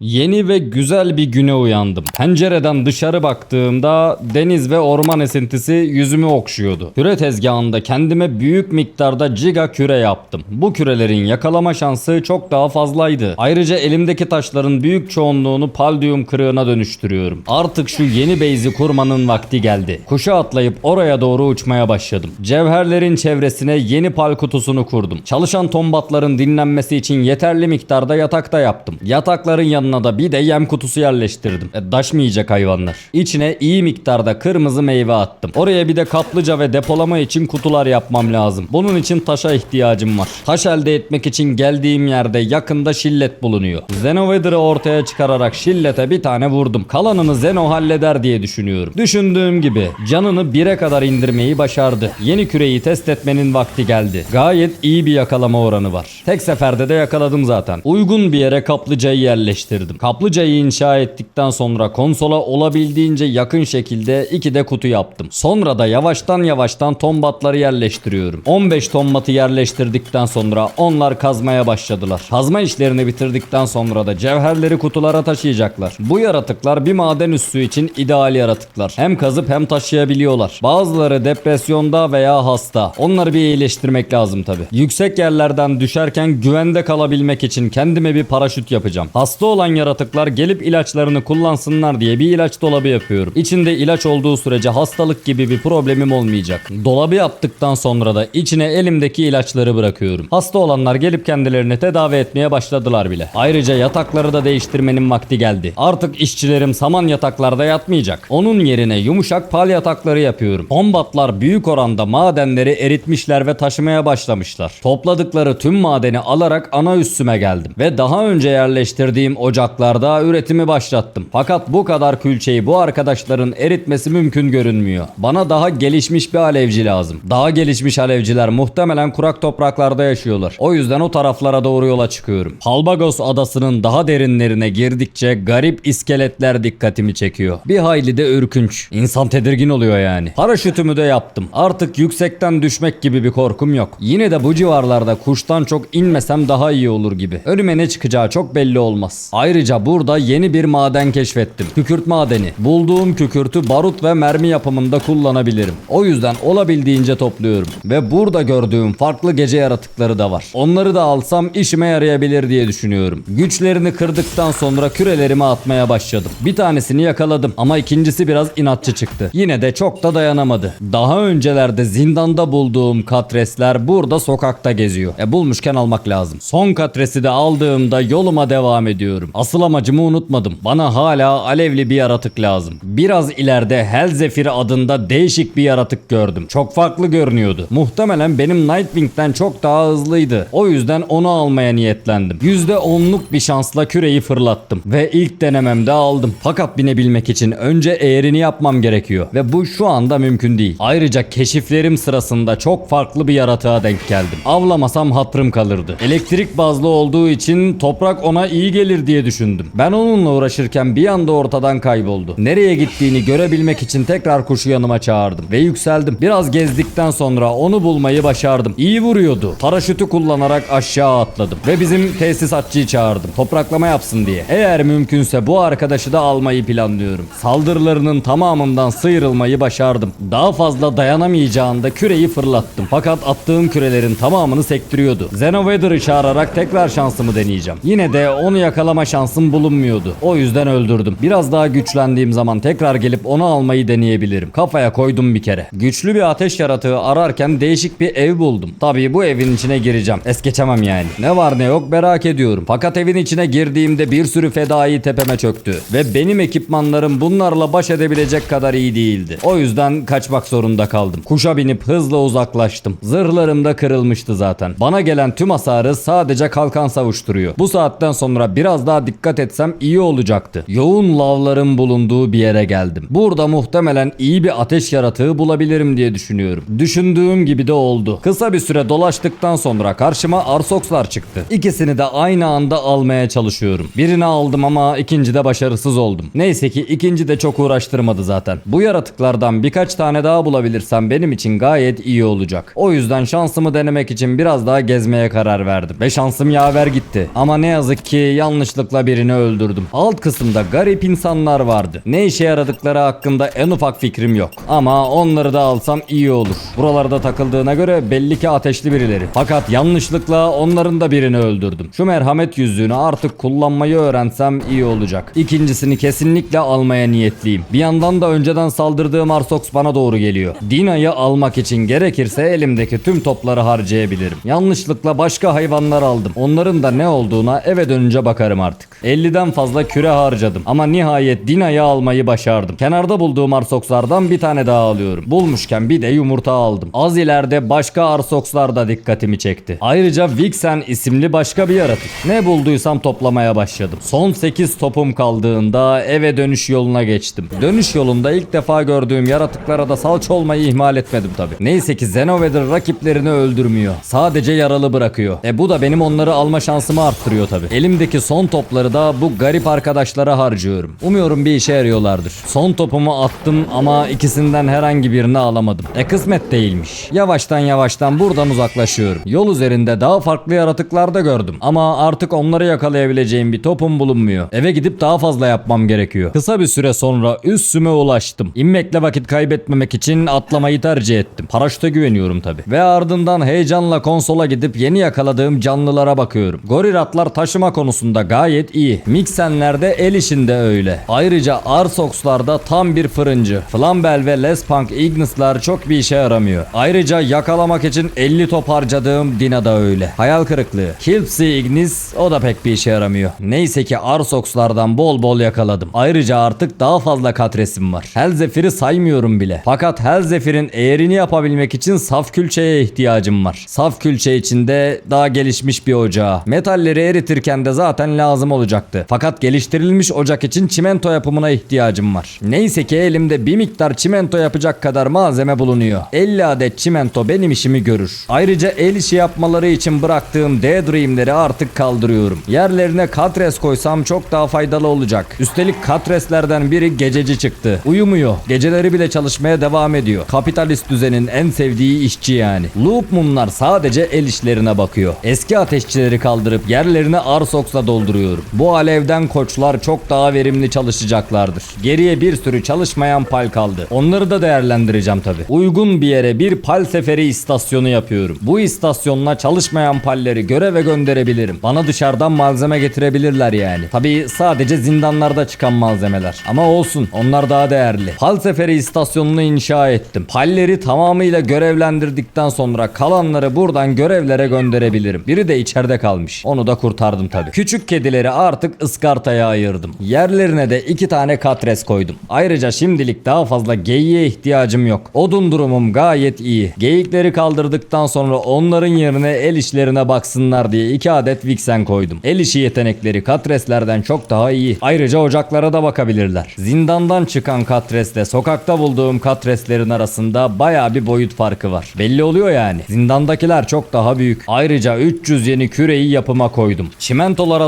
Yeni ve güzel bir güne uyandım. Pencereden dışarı baktığımda deniz ve orman esintisi yüzümü okşuyordu. Küre tezgahında kendime büyük miktarda giga küre yaptım. Bu kürelerin yakalama şansı çok daha fazlaydı. Ayrıca elimdeki taşların büyük çoğunluğunu palyum kırığına dönüştürüyorum. Artık şu yeni base'i kurmanın vakti geldi. Kuşa atlayıp oraya doğru uçmaya başladım. Cevherlerin çevresine yeni pal kutusunu kurdum. Çalışan tombatların dinlenmesi için yeterli miktarda yatakta yaptım. Yatakların yanına da bir de yem kutusu yerleştirdim. E, daşmayacak hayvanlar. İçine iyi miktarda kırmızı meyve attım. Oraya bir de kaplıca ve depolama için kutular yapmam lazım. Bunun için taşa ihtiyacım var. Taş elde etmek için geldiğim yerde yakında şillet bulunuyor. Zenovader'ı ortaya çıkararak şillete bir tane vurdum. Kalanını Zeno halleder diye düşünüyorum. Düşündüğüm gibi canını 1'e kadar indirmeyi başardı. Yeni küreyi test etmenin vakti geldi. Gayet iyi bir yakalama oranı var. Tek seferde de yakaladım zaten. Uygun bir yere kaplıcayı yerleştirdim. Kaplıcayı inşa ettikten sonra konsola olabildiğince yakın şekilde iki de kutu yaptım. Sonra da yavaştan yavaştan tombatları yerleştiriyorum. 15 tombatı yerleştirdikten sonra onlar kazmaya başladılar. Kazma işlerini bitirdikten sonra da cevherleri kutulara taşıyacaklar. Bu yaratıklar bir maden üssü için ideal yaratıklar. Hem kazıp hem taşıyabiliyorlar. Bazıları depresyonda veya hasta. Onları bir iyileştirmek lazım tabi. Yüksek yerlerden düşerken güvende kalabilmek için kendime bir paraşüt yapacağım. Hasta olan yaratıklar gelip ilaçlarını kullansınlar diye bir ilaç dolabı yapıyorum. İçinde ilaç olduğu sürece hastalık gibi bir problemim olmayacak. Dolabı yaptıktan sonra da içine elimdeki ilaçları bırakıyorum. Hasta olanlar gelip kendilerini tedavi etmeye başladılar bile. Ayrıca yatakları da değiştirmenin vakti geldi. Artık işçilerim saman yataklarda yatmayacak. Onun yerine yumuşak pal yatakları yapıyorum. Kombatlar büyük oranda madenleri eritmişler ve taşımaya başlamışlar. Topladıkları tüm madeni alarak ana üssüme geldim. Ve daha önce yerleştirdiğim ocaklarda üretimi başlattım. Fakat bu kadar külçeyi bu arkadaşların eritmesi mümkün görünmüyor. Bana daha gelişmiş bir alevci lazım. Daha gelişmiş alevciler muhtemelen kurak topraklarda yaşıyorlar. O yüzden o taraflara doğru yola çıkıyorum. Palbagos adasının daha derinlerine girdikçe garip iskeletler dikkatimi çekiyor. Bir hayli de ürkünç. İnsan tedirgin oluyor yani. Paraşütümü de yaptım. Artık yüksekten düşmek gibi bir korkum yok. Yine de bu civarlarda kuştan çok inmesem daha iyi olur gibi. Önüme ne çıkacağı çok belli olmaz. Burada yeni bir maden keşfettim. Kükürt madeni. Bulduğum kükürtü barut ve mermi yapımında kullanabilirim. O yüzden olabildiğince topluyorum. Ve burada gördüğüm farklı gece yaratıkları da var. Onları da alsam işime yarayabilir diye düşünüyorum. Güçlerini kırdıktan sonra kürelerimi atmaya başladım. Bir tanesini yakaladım ama ikincisi biraz inatçı çıktı. Yine de çok da dayanamadı. Daha öncelerde zindanda bulduğum katresler burada sokakta geziyor. E bulmuşken almak lazım. Son katresi de aldığımda yoluma devam ediyorum. Asıl amacımı unutmadım. Bana hala alevli bir yaratık lazım. Biraz ileride Helzefir adında değişik bir yaratık gördüm. Çok farklı görünüyordu. Muhtemelen benim Nightwing'den çok daha hızlıydı. O yüzden onu almaya niyetlendim. %10'luk bir şansla küreyi fırlattım. Ve ilk denememde aldım. Fakat binebilmek için önce eğerini yapmam gerekiyor. Ve bu şu anda mümkün değil. Ayrıca keşiflerim sırasında çok farklı bir yaratığa denk geldim. Avlamasam hatırım kalırdı. Elektrik bazlı olduğu için toprak ona iyi gelir diye düşündüm. Ben onunla uğraşırken bir anda ortadan kayboldu. Nereye gittiğini görebilmek için tekrar kuşu yanıma çağırdım ve yükseldim. Biraz gezdikten sonra onu bulmayı başardım. İyi vuruyordu. Paraşütü kullanarak aşağı atladım ve bizim tesisatçıyı çağırdım. Topraklama yapsın diye. Eğer mümkünse bu arkadaşı da almayı planlıyorum. Saldırılarının tamamından sıyrılmayı başardım. Daha fazla dayanamayacağında küreyi fırlattım. Fakat attığım kürelerin tamamını sektiriyordu. Zenovader'ı çağırarak tekrar şansımı deneyeceğim. Yine de onu yakalama şansım bulunmuyordu. O yüzden öldürdüm. Biraz daha güçlendiğim zaman tekrar gelip onu almayı deneyebilirim. Kafaya koydum bir kere. Güçlü bir ateş yaratığı ararken değişik bir ev buldum. Tabii bu evin içine gireceğim. Es geçemem yani. Ne var ne yok merak ediyorum. Fakat evin içine girdiğimde bir sürü fedai tepeme çöktü. Ve benim ekipmanlarım bunlarla baş edebilecek kadar iyi değildi. O yüzden kaçmak zorunda kaldım. Kuşa binip hızla uzaklaştım. Zırhlarım da kırılmıştı zaten. Bana gelen tüm hasarı sadece kalkan savuşturuyor. Bu saatten sonra biraz daha dikkat etsem iyi olacaktı. Yoğun lavların bulunduğu bir yere geldim. Burada muhtemelen iyi bir ateş yaratığı bulabilirim diye düşünüyorum. Düşündüğüm gibi de oldu. Kısa bir süre dolaştıktan sonra karşıma Arsoxlar çıktı. İkisini de aynı anda almaya çalışıyorum. Birini aldım ama ikinci de başarısız oldum. Neyse ki ikinci de çok uğraştırmadı zaten. Bu yaratıklardan birkaç tane daha bulabilirsem benim için gayet iyi olacak. O yüzden şansımı denemek için biraz daha gezmeye karar verdim. Ve şansım yaver gitti. Ama ne yazık ki yanlışlıkla yanlışlıkla birini öldürdüm. Alt kısımda garip insanlar vardı. Ne işe yaradıkları hakkında en ufak fikrim yok. Ama onları da alsam iyi olur. Buralarda takıldığına göre belli ki ateşli birileri. Fakat yanlışlıkla onların da birini öldürdüm. Şu merhamet yüzüğünü artık kullanmayı öğrensem iyi olacak. İkincisini kesinlikle almaya niyetliyim. Bir yandan da önceden saldırdığım Arsox bana doğru geliyor. Dina'yı almak için gerekirse elimdeki tüm topları harcayabilirim. Yanlışlıkla başka hayvanlar aldım. Onların da ne olduğuna eve dönünce bakarım artık. 50'den fazla küre harcadım ama nihayet Dina'yı almayı başardım. Kenarda bulduğum Arsox'lardan bir tane daha alıyorum. Bulmuşken bir de yumurta aldım. Az ileride başka Arsox'lar da dikkatimi çekti. Ayrıca Vixen isimli başka bir yaratık. Ne bulduysam toplamaya başladım. Son 8 topum kaldığında eve dönüş yoluna geçtim. Dönüş yolunda ilk defa gördüğüm yaratıklara da salça olmayı ihmal etmedim tabi. Neyse ki Xenovader rakiplerini öldürmüyor. Sadece yaralı bırakıyor. E bu da benim onları alma şansımı arttırıyor tabi. Elimdeki son topları da bu garip arkadaşlara harcıyorum. Umuyorum bir işe yarıyorlardır. Son topumu attım ama ikisinden herhangi birini alamadım. E kısmet değilmiş. Yavaştan yavaştan buradan uzaklaşıyorum. Yol üzerinde daha farklı yaratıklar da gördüm. Ama artık onları yakalayabileceğim bir topum bulunmuyor. Eve gidip daha fazla yapmam gerekiyor. Kısa bir süre sonra üstüme ulaştım. İnmekle vakit kaybetmemek için atlamayı tercih ettim. Paraşüte güveniyorum tabi. Ve ardından heyecanla konsola gidip yeni yakaladığım canlılara bakıyorum. Goriratlar taşıma konusunda gayet iyi. Mixenler de el işinde öyle. Ayrıca Arsox'lar da tam bir fırıncı. Flambel ve Lespunk Ignis'lar çok bir işe yaramıyor. Ayrıca yakalamak için 50 top harcadığım Dina da öyle. Hayal kırıklığı. Kilpsy Ignis o da pek bir işe yaramıyor. Neyse ki Arsox'lardan bol bol yakaladım. Ayrıca artık daha fazla katresim var. Helzefir'i saymıyorum bile. Fakat Helzefir'in eğerini yapabilmek için saf külçeye ihtiyacım var. Saf külçe içinde daha gelişmiş bir ocağı. Metalleri eritirken de zaten lazım olacaktı. Fakat geliştirilmiş ocak için çimento yapımına ihtiyacım var. Neyse ki elimde bir miktar çimento yapacak kadar malzeme bulunuyor. 50 adet çimento benim işimi görür. Ayrıca el işi yapmaları için bıraktığım Daydream'leri artık kaldırıyorum. Yerlerine katres koysam çok daha faydalı olacak. Üstelik katreslerden biri gececi çıktı. Uyumuyor. Geceleri bile çalışmaya devam ediyor. Kapitalist düzenin en sevdiği işçi yani. Loop mumlar sadece el işlerine bakıyor. Eski ateşçileri kaldırıp yerlerini Arsox'la dolduruyorum. Bu alevden koçlar çok daha verimli çalışacaklardır. Geriye bir sürü çalışmayan pal kaldı. Onları da değerlendireceğim tabi. Uygun bir yere bir pal seferi istasyonu yapıyorum. Bu istasyonla çalışmayan palleri göreve gönderebilirim. Bana dışarıdan malzeme getirebilirler yani. Tabi sadece zindanlarda çıkan malzemeler. Ama olsun onlar daha değerli. Pal seferi istasyonunu inşa ettim. Palleri tamamıyla görevlendirdikten sonra kalanları buradan görevlere gönderebilirim. Biri de içeride kalmış. Onu da kurtardım tabi. Küçük kedileri artık ıskartaya ayırdım. Yerlerine de iki tane katres koydum. Ayrıca şimdilik daha fazla geyiğe ihtiyacım yok. Odun durumum gayet iyi. Geyikleri kaldırdıktan sonra onların yerine el işlerine baksınlar diye iki adet Vixen koydum. El işi yetenekleri katreslerden çok daha iyi. Ayrıca ocaklara da bakabilirler. Zindandan çıkan katresle sokakta bulduğum katreslerin arasında baya bir boyut farkı var. Belli oluyor yani. Zindandakiler çok daha büyük. Ayrıca 300 yeni küreyi yapıma koydum. Çimentolar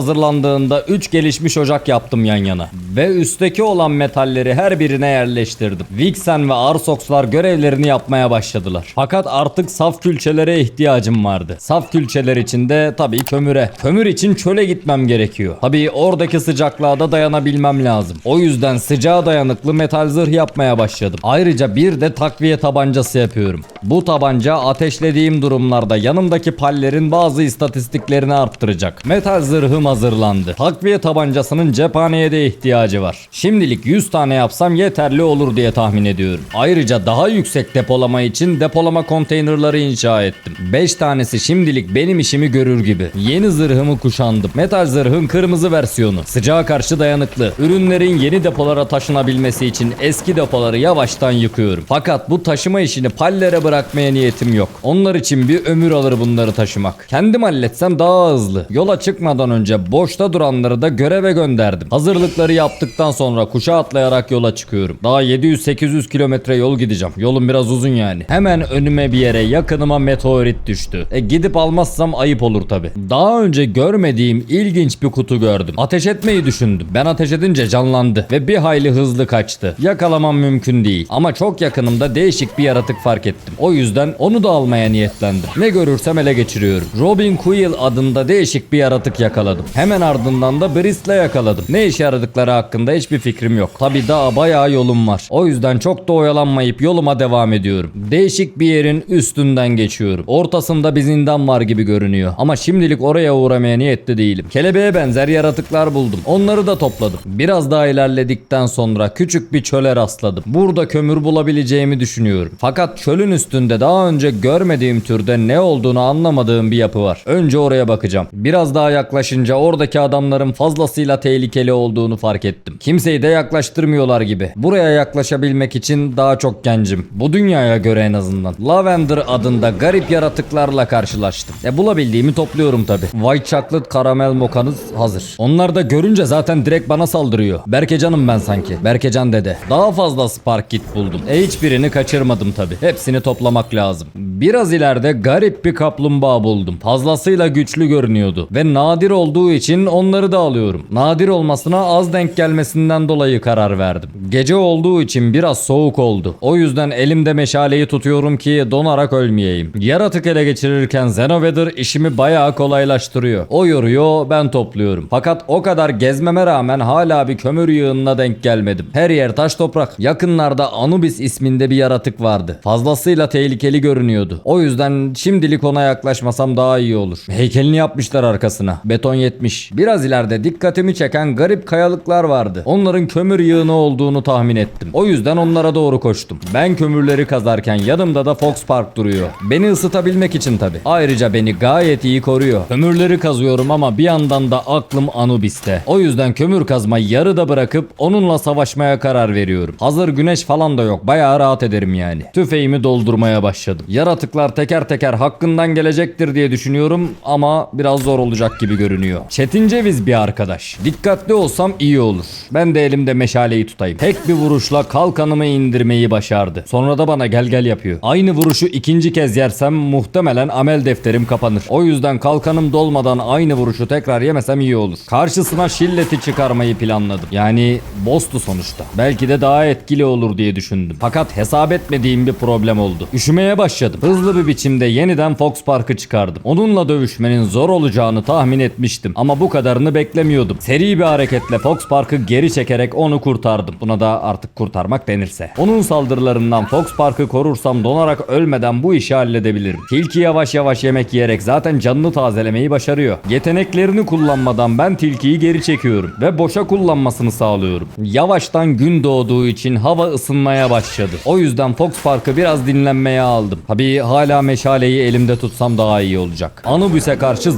hazırlandığında 3 gelişmiş ocak yaptım yan yana. Ve üstteki olan metalleri her birine yerleştirdim. Vixen ve Arsox'lar görevlerini yapmaya başladılar. Fakat artık saf külçelere ihtiyacım vardı. Saf külçeler için de tabii kömüre. Kömür için çöle gitmem gerekiyor. Tabii oradaki sıcaklığa da dayanabilmem lazım. O yüzden sıcağa dayanıklı metal zırh yapmaya başladım. Ayrıca bir de takviye tabancası yapıyorum. Bu tabanca ateşlediğim durumlarda yanımdaki pallerin bazı istatistiklerini arttıracak. Metal zırhım hazırlandı. Takviye tabancasının cephaneye de ihtiyacı var. Şimdilik 100 tane yapsam yeterli olur diye tahmin ediyorum. Ayrıca daha yüksek depolama için depolama konteynerları inşa ettim. 5 tanesi şimdilik benim işimi görür gibi. Yeni zırhımı kuşandım. Metal zırhın kırmızı versiyonu. Sıcağa karşı dayanıklı. Ürünlerin yeni depolara taşınabilmesi için eski depoları yavaştan yıkıyorum. Fakat bu taşıma işini pallere bırakmaya niyetim yok. Onlar için bir ömür alır bunları taşımak. Kendim halletsem daha hızlı. Yola çıkmadan önce boşta duranları da göreve gönderdim. Hazırlıkları yaptıktan sonra kuşa atlayarak yola çıkıyorum. Daha 700-800 kilometre yol gideceğim. Yolum biraz uzun yani. Hemen önüme bir yere yakınıma meteorit düştü. E gidip almazsam ayıp olur tabi. Daha önce görmediğim ilginç bir kutu gördüm. Ateş etmeyi düşündüm. Ben ateş edince canlandı ve bir hayli hızlı kaçtı. Yakalamam mümkün değil. Ama çok yakınımda değişik bir yaratık fark ettim. O yüzden onu da almaya niyetlendim. Ne görürsem ele geçiriyorum. Robin Quill adında değişik bir yaratık yakaladım. Hemen ardından da Brist'le yakaladım. Ne işe yaradıkları hakkında hiçbir fikrim yok. Tabi daha bayağı yolum var. O yüzden çok da oyalanmayıp yoluma devam ediyorum. Değişik bir yerin üstünden geçiyorum. Ortasında bir zindan var gibi görünüyor. Ama şimdilik oraya uğramaya niyetli değilim. Kelebeğe benzer yaratıklar buldum. Onları da topladım. Biraz daha ilerledikten sonra küçük bir çöle rastladım. Burada kömür bulabileceğimi düşünüyorum. Fakat çölün üstünde daha önce görmediğim türde ne olduğunu anlamadığım bir yapı var. Önce oraya bakacağım. Biraz daha yaklaşınca oradaki adamların fazlasıyla tehlikeli olduğunu fark ettim. Kimseyi de yaklaştırmıyorlar gibi. Buraya yaklaşabilmek için daha çok gencim. Bu dünyaya göre en azından. Lavender adında garip yaratıklarla karşılaştım. E bulabildiğimi topluyorum tabi. White chocolate karamel mokanız hazır. Onlar da görünce zaten direkt bana saldırıyor. Berkecanım ben sanki. Berkecan dede. Daha fazla spark kit buldum. E hiçbirini kaçırmadım tabi. Hepsini toplamak lazım. Biraz ileride garip bir kaplumbağa buldum. Fazlasıyla güçlü görünüyordu. Ve nadir olduğu için onları da alıyorum. Nadir olmasına az denk gelmesinden dolayı karar verdim. Gece olduğu için biraz soğuk oldu. O yüzden elimde meşaleyi tutuyorum ki donarak ölmeyeyim. Yaratık ele geçirirken Xenoweather işimi bayağı kolaylaştırıyor. O yoruyor ben topluyorum. Fakat o kadar gezmeme rağmen hala bir kömür yığınına denk gelmedim. Her yer taş toprak. Yakınlarda Anubis isminde bir yaratık vardı. Fazlasıyla tehlikeli görünüyordu. O yüzden şimdilik ona yaklaşmasam daha iyi olur. Heykelini yapmışlar arkasına. Beton yetmiş. Biraz ileride dikkatimi çeken garip kayalıklar vardı. Onların kömür yığını olduğunu tahmin ettim. O yüzden onlara doğru koştum. Ben kömürleri kazarken yanımda da Fox Park duruyor. Beni ısıtabilmek için tabi. Ayrıca beni gayet iyi koruyor. Kömürleri kazıyorum ama bir yandan da aklım Anubis'te. O yüzden kömür kazmayı yarıda bırakıp onunla savaşmaya karar veriyorum. Hazır güneş falan da yok. Bayağı rahat ederim yani. Tüfeğimi doldurmaya başladım. Yaratıklar teker teker hakkından gelecektir diye düşünüyorum ama biraz zor olacak gibi görünüyor. Çetin Ceviz bir arkadaş. Dikkatli olsam iyi olur. Ben de elimde meşaleyi tutayım. Tek bir vuruşla kalkanımı indirmeyi başardı. Sonra da bana gel gel yapıyor. Aynı vuruşu ikinci kez yersem muhtemelen amel defterim kapanır. O yüzden kalkanım dolmadan aynı vuruşu tekrar yemesem iyi olur. Karşısına şilleti çıkarmayı planladım. Yani boss'tu sonuçta. Belki de daha etkili olur diye düşündüm. Fakat hesap etmediğim bir problem oldu. Üşümeye başladım. Hızlı bir biçimde yeniden Fox Park'ı çıkardım. Onunla dövüşmenin zor olacağını tahmin etmiştim. Ama bu kadarını beklemiyordum. Seri bir hareketle Fox Park'ı geri çekerek onu kurtardım. Buna da artık kurtarmak denirse. Onun saldırılarından Fox Park'ı korursam donarak ölmeden bu işi halledebilirim. Tilki yavaş yavaş yemek yiyerek zaten canını tazelemeyi başarıyor. Yeteneklerini kullanmadan ben tilkiyi geri çekiyorum ve boşa kullanmasını sağlıyorum. Yavaştan gün doğduğu için hava ısınmaya başladı. O yüzden Fox Park'ı biraz dinlenmeye aldım. Tabii hala meşaleyi elimde tutsam daha iyi olacak. Anubis'e karşı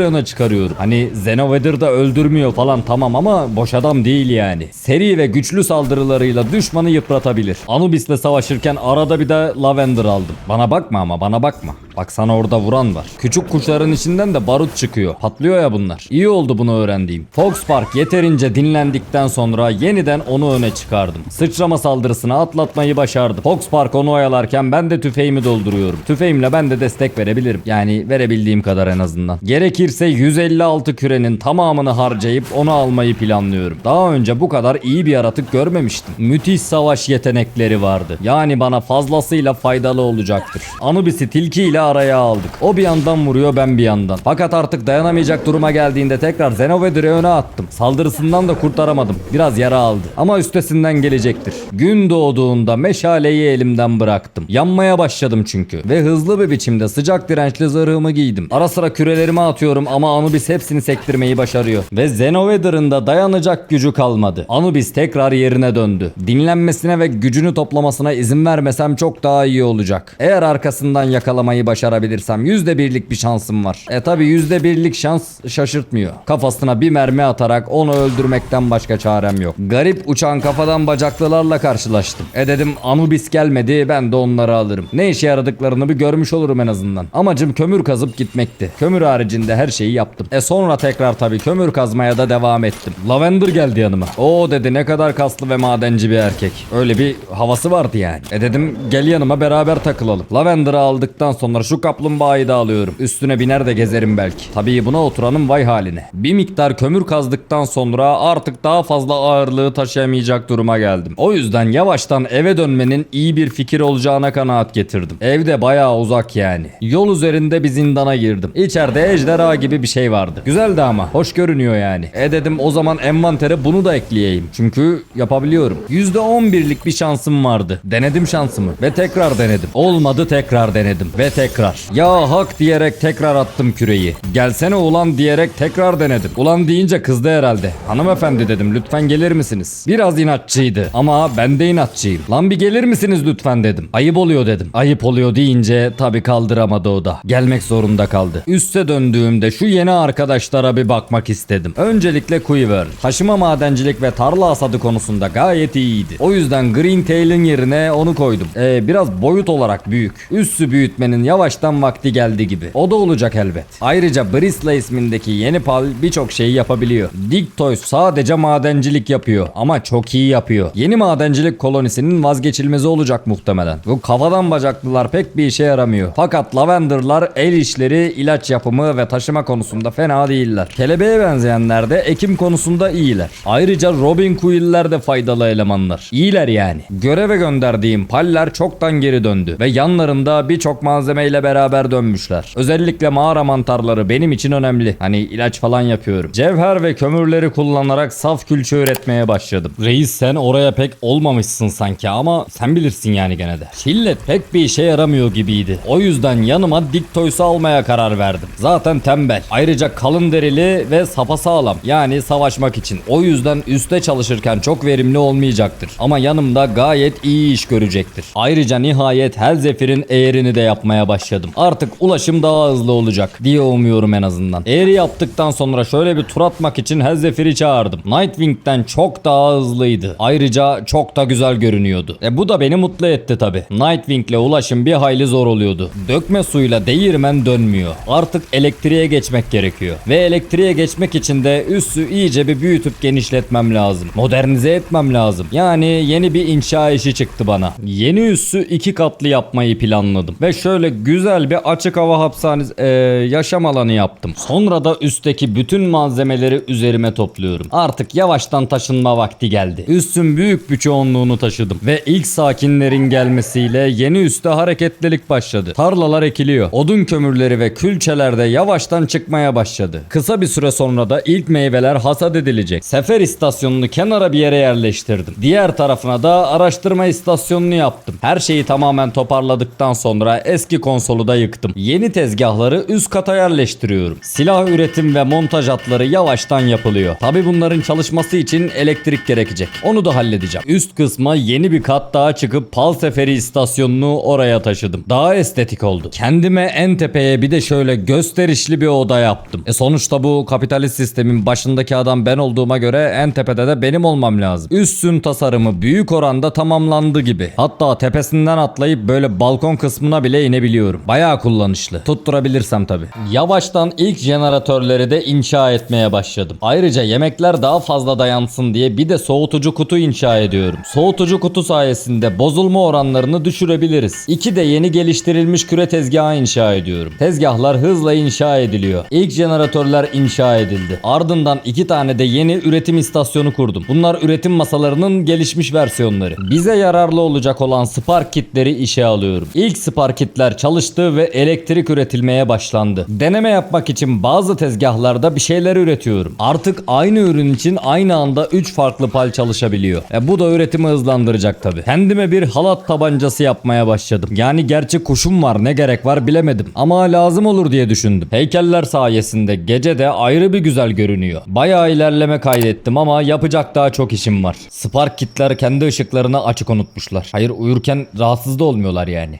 öne çıkarıyorum. Hani Xenoweather da öldürmüyor falan tamam ama boş adam değil yani. Seri ve güçlü saldırılarıyla düşmanı yıpratabilir. Anubis'le savaşırken arada bir de Lavender aldım. Bana bakma ama bana bakma. Bak sana orada vuran var. Küçük kuşların içinden de barut çıkıyor. Patlıyor ya bunlar. İyi oldu bunu öğrendiğim. Fox Park yeterince dinlendikten sonra yeniden onu öne çıkardım. Sıçrama saldırısını atlatmayı başardım. Fox Park onu oyalarken ben de tüfeğimi dolduruyorum. Tüfeğimle ben de destek verebilirim. Yani verebildiğim kadar en azından. Gerekirse 156 kürenin tamamını harcayıp onu almayı planlıyorum. Daha önce bu kadar iyi bir yaratık görmemiştim. Müthiş savaş yetenekleri vardı. Yani bana fazlasıyla faydalı olacaktır. Anubis'i tilki ile araya aldık. O bir yandan vuruyor ben bir yandan. Fakat artık dayanamayacak duruma geldiğinde tekrar Xenoweather'ı öne attım. Saldırısından da kurtaramadım. Biraz yara aldı. Ama üstesinden gelecektir. Gün doğduğunda meşaleyi elimden bıraktım. Yanmaya başladım çünkü. Ve hızlı bir biçimde sıcak dirençli zırhımı giydim. Ara sıra kürelerimi atıyorum ama Anubis hepsini sektirmeyi başarıyor. Ve Xenoweather'ın da dayanacak gücü kalmadı. Anubis tekrar yerine döndü. Dinlenmesine ve gücünü toplamasına izin vermesem çok daha iyi olacak. Eğer arkasından yakalamayı başarabilirsem %1'lik bir şansım var. E tabi %1'lik şans şaşırtmıyor. Kafasına bir mermi atarak onu öldürmekten başka çarem yok. Garip uçan kafadan bacaklılarla karşılaştım. E dedim Anubis gelmedi ben de onları alırım. Ne işe yaradıklarını bir görmüş olurum en azından. Amacım kömür kazıp gitmekti. Kömür haricinde her şeyi yaptım. E sonra tekrar tabi kömür kazmaya da devam ettim. Lavender geldi yanıma. O dedi ne kadar kaslı ve madenci bir erkek. Öyle bir havası vardı yani. E dedim gel yanıma beraber takılalım. Lavender'ı aldıktan sonra şu kaplumbağayı da alıyorum. Üstüne biner de gezerim belki. Tabii buna oturanın vay haline. Bir miktar kömür kazdıktan sonra artık daha fazla ağırlığı taşıyamayacak duruma geldim. O yüzden yavaştan eve dönmenin iyi bir fikir olacağına kanaat getirdim. Evde bayağı uzak yani. Yol üzerinde bir zindana girdim. İçeride ejderha gibi bir şey vardı. Güzeldi ama. Hoş görünüyor yani. E dedim o zaman envantere bunu da ekleyeyim. Çünkü yapabiliyorum. %11'lik bir şansım vardı. Denedim şansımı ve tekrar denedim. Olmadı tekrar denedim ve tekrar. Ya hak diyerek tekrar attım küreyi. Gelsene ulan diyerek tekrar denedim. Ulan deyince kızdı herhalde. Hanımefendi dedim lütfen gelir misiniz? Biraz inatçıydı ama ben de inatçıyım. Lan bir gelir misiniz lütfen dedim. Ayıp oluyor dedim. Ayıp oluyor deyince tabi kaldıramadı o da. Gelmek zorunda kaldı. Üste döndüğümde şu yeni arkadaşlara bir bakmak istedim. Öncelikle Quiver. Taşıma madencilik ve tarla hasadı konusunda gayet iyiydi. O yüzden Green Tail'in yerine onu koydum. Ee, biraz boyut olarak büyük. Üssü büyütmenin yavaştan vakti geldi gibi. O da olacak elbet. Ayrıca Brisla ismindeki yeni pal birçok şeyi yapabiliyor. Dictoys sadece madencilik yapıyor ama çok iyi yapıyor. Yeni madencilik kolonisinin vazgeçilmezi olacak muhtemelen. Bu kafadan bacaklılar pek bir işe yaramıyor. Fakat Lavender'lar el işleri, ilaç yapımı ve taşıma konusunda fena değiller. Kelebeğe benzeyenler de ekim konusunda iyiler. Ayrıca Robin Quill'ler de faydalı elemanlar. İyiler yani. Göreve gönderdiğim paller çoktan geri döndü ve yanlarında birçok malzemeyle beraber dönmüşler. Özellikle mağara mantarları benim için önemli. Hani ilaç falan yapıyorum. Cevher ve kömürleri kullanarak saf külçe üretmeye başladım. Reis sen oraya pek olmamışsın sanki ama sen bilirsin yani gene de. Şillet pek bir işe yaramıyor gibiydi. O yüzden yanıma Diktoys'u almaya karar verdim. Zaten tembel. Ayrıca kalın derili ve sapasağlam. Yani savaşmak için. O yüzden üste çalışırken çok verimli olmayacaktır. Ama yanımda gayet iyi iş görecektir. Ayrıca nihayet Helzefir'in eğerini de yapmaya başladım. Artık ulaşım daha hızlı olacak diye umuyorum en azından. Eğri yaptıktan sonra şöyle bir tur atmak için Helzefir'i çağırdım. Nightwing'den çok daha hızlıydı. Ayrıca çok da güzel görünüyordu. E bu da beni mutlu etti tabi. Nightwing'le ulaşım bir hayli zor oluyordu. Dökme suyla değirmen dönmüyor. Artık elektriğe geçmek gerekiyor. Ve elektriğe geçmek için de üssü iyice bir büyütüp genişletmem lazım. Modernize etmem lazım. Yani yeni bir inşa işi çıktı bana. Yeni üssü iki katlı yapmayı planladım. Ve şöyle güzel bir açık hava hapishanesi eee, yaşam alanı yaptım. Sonra da üstteki bütün malzemeleri üzerime topluyorum. Artık yavaştan taşınma vakti geldi. Üssün büyük bir çoğunluğunu taşıdım. Ve ilk sakinlerin gelmesiyle yeni üste hareketlilik başladı. Tarlalar ekiliyor. Odun kömürleri ve külçeler de yavaştan çıkmaya başladı. Kısa bir süre sonra da ilk meyveler hasat edilecek. Sefer istasyonunu kenara bir yere yerleştirdim. Diğer tarafına da araştırma istasyonunu yaptım. Her şeyi tamamen toparladıktan sonra eski konsolu da yıktım. Yeni tezgahları üst kata yerleştiriyorum. Silah üretim ve montaj hatları yavaştan yapılıyor. Tabi bunların çalışması için elektrik gerekecek. Onu da halledeceğim. Üst kısma yeni bir kat daha çıkıp Pal Seferi istasyonunu oraya taşıdım. Daha estetik oldu. Kendime en tepeye bir de şöyle gösterişli bir oda yaptım. E sonuçta bu kapitalist sistemin başındaki adam ben olduğuma göre en tepede de benim olmam lazım. Üstün tasarımı büyük oranda tamamlandı gibi. Hatta tepesinden atlayıp böyle balkon kısmına bile inebiliyorum. Bayağı kullanışlı. Tutturabilirsem tabi. Yavaştan ilk jeneratörleri de inşa etmeye başladım. Ayrıca yemekler daha fazla dayansın diye bir de soğutucu kutu inşa ediyorum. Soğutucu kutu sayesinde bozulma oranlarını düşürebiliriz. İki de yeni geliştirilmiş küre tezgahı inşa ediyorum. Tezgahlar hızla inşa ediliyor. İlk jeneratörler inşa edildi. Ardından iki tane de yeni üretim istasyonu kurdum. Bunlar üretim masalarının gelişmiş versiyonları. Bize yararlı olacak olan Spark kitleri işe alıyorum. İlk Spark kitler çalıştı ve elektrik üretilmeye başlandı. Deneme yapmak için bazı tezgahlarda bir şeyler üretiyorum. Artık aynı ürün için aynı anda 3 farklı pal çalışabiliyor. E bu da üretimi hızlandıracak tabi. Kendime bir halat tabancası yapmaya başladım. Yani gerçi kuşum var ne gerek var bilemedim. Ama lazım olur diye düşündüm. Heykeller sayesinde gece de ayrı bir güzel görünüyor. Bayağı ilerleme kaydettim ama yapacak daha çok işim var. Spark kitler kendi ışıklarını açık unutmuşlar. Hayır uyurken rahatsız da olmuyorlar yani.